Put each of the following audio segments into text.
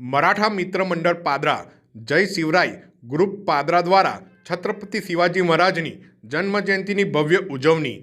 મરાઠા મિત્ર મંડળ પાદરા, જય શિવરાય, ગ્રુપ પાદરા દ્વારા છત્રપતિ શિવાજી મહારાજની જન્મજયંતિની ભવ્ય ઉજવણી.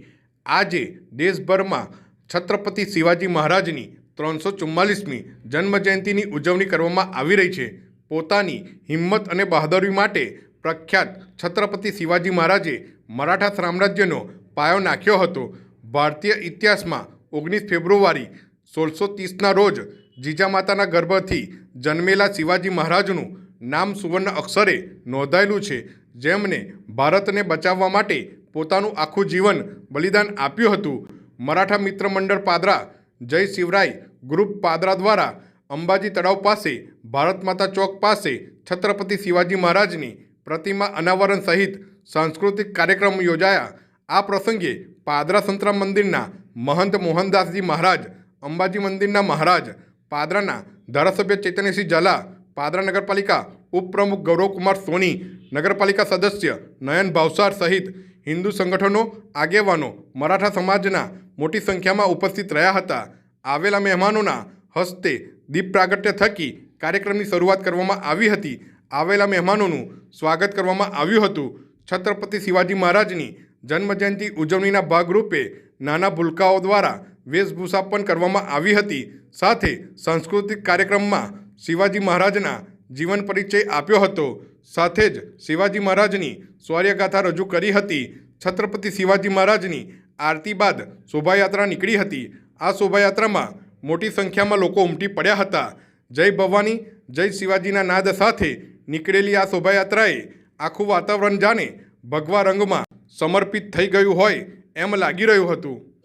આજે દેશભરમાં છત્રપતિ શિવાજી મહારાજની ત્રણસો ચુમ્માલીસમી જન્મજયંતિની ઉજવણી કરવામાં આવી રહી છે. પોતાની હિંમત અને બહાદુરી માટે પ્રખ્યાત છત્રપતિ શિવાજી મહારાજે મરાઠા સામ્રાજ્યનો પાયો નાખ્યો હતો. ભારતીય ઇતિહાસમાં ઓગણીસ ફેબ્રુઆરી સોળસો ત્રીસના રોજ જીજામાતાના ગર્ભથી જન્મેલા શિવાજી મહારાજનું નામ સુવર્ણ અક્ષરે નોંધાયેલું છે જેમણે ભારતને બચાવવા માટે પોતાનું આખું જીવન બલિદાન આપ્યું હતું. મરાઠા મિત્ર મંડળ પાદરા, જય શિવરાય ગ્રુપ પાદરા દ્વારા અંબાજી તળાવ પાસે, ભારત માતા ચોક પાસે છત્રપતિ શિવાજી મહારાજની પ્રતિમા અનાવરણ સહિત સાંસ્કૃતિક કાર્યક્રમ યોજાયા. આ પ્રસંગે પાદરા સંતરામ મંદિરના મહંત મોહનદાસજી મહારાજ, અંબાજી મંદિરના મહારાજ પાદરાના ધારાસભ્ય ચૈતન્યસિંહ ઝાલા, પાદરા નગરપાલિકા ઉપપ્રમુખ ગૌરવકુમાર સોની, નગરપાલિકા સદસ્ય નયન ભાવસાર સહિત હિન્દુ સંગઠનો આગેવાનો મરાઠા સમાજના મોટી સંખ્યામાં ઉપસ્થિત રહ્યા હતા. આવેલા મહેમાનોના હસ્તે દીપ પ્રાગટ્ય થકી કાર્યક્રમની શરૂઆત કરવામાં આવી હતી. આવેલા મહેમાનોનું સ્વાગત કરવામાં આવ્યું હતું. છત્રપતિ શિવાજી મહારાજની જન્મજયંતિ ઉજવણીના ભાગરૂપે નાના ભૂલકાઓ દ્વારા વેશભૂષા પણ કરવામાં આવી હતી. સાથે સાંસ્કૃતિક કાર્યક્રમમાં શિવાજી મહારાજના જીવન પરિચય આપ્યો હતો. સાથે જ શિવાજી મહારાજની શૌર્યગાથા રજૂ કરી હતી. છત્રપતિ શિવાજી મહારાજની આરતી બાદ શોભાયાત્રા નીકળી હતી. આ શોભાયાત્રામાં મોટી સંખ્યામાં લોકો ઉમટી પડ્યા હતા. જય ભવાની, જય શિવાજીના નાદ સાથે નીકળેલી આ શોભાયાત્રાએ આખું વાતાવરણ જાણે ભગવા રંગમાં સમર્પિત થઈ ગયું હોય એમ લાગી રહ્યું હતું.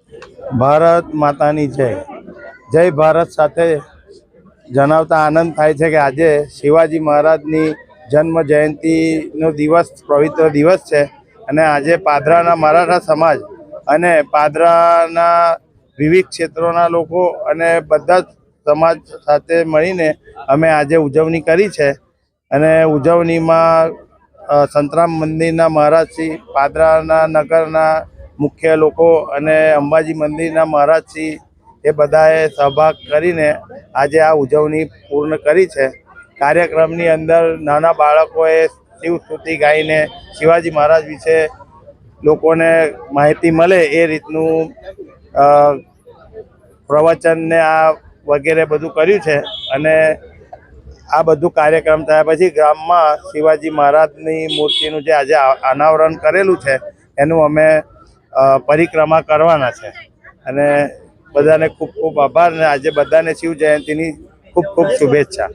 ભારત માતાની જય. જય ભારત સાથે જણાવતા આનંદ થાય છે કે આજે શિવાજી મહારાજની જન્મ જયંતિનો દિવસ, પવિત્ર દિવસ છે અને આજે પાદરાના મરાઠા સમાજ અને પાદરાના વિવિધ ક્ષેત્રોના લોકો અને બધા જ સમાજ સાથે મળીને અમે આજે ઉજવણી કરી છે. અને ઉજવણીમાં સંતરામ મંદિરના મહારાજશ્રી પાદરાના નગરના મુખ્ય લોકો અને અંબાજી મંદિરના મહારાજશ્રી એ બધાએ સહભાગ કરીને આજે આ ઉજવણી પૂર્ણ કરી છે. કાર્યક્રમની અંદર નાના બાળકોએ શિવ સ્તુતિ ગાઈને શિવાજી મહારાજ વિશે લોકોને માહિતી મળે એ રીતનું પ્રવચનને આ વગેરે બધું કર્યું છે અને આ બધું કાર્યક્રમ થયા પછી ગામમાં શિવાજી મહારાજની મૂર્તિનું જે આજે અનાવરણ કરેલું છે, એનું અમે પરિક્રમા કરવાના છે. અને બધાને ખૂબ ખૂબ આભાર અને આજે બધાને શિવ જયંતિની ખૂબ ખૂબ શુભેચ્છા.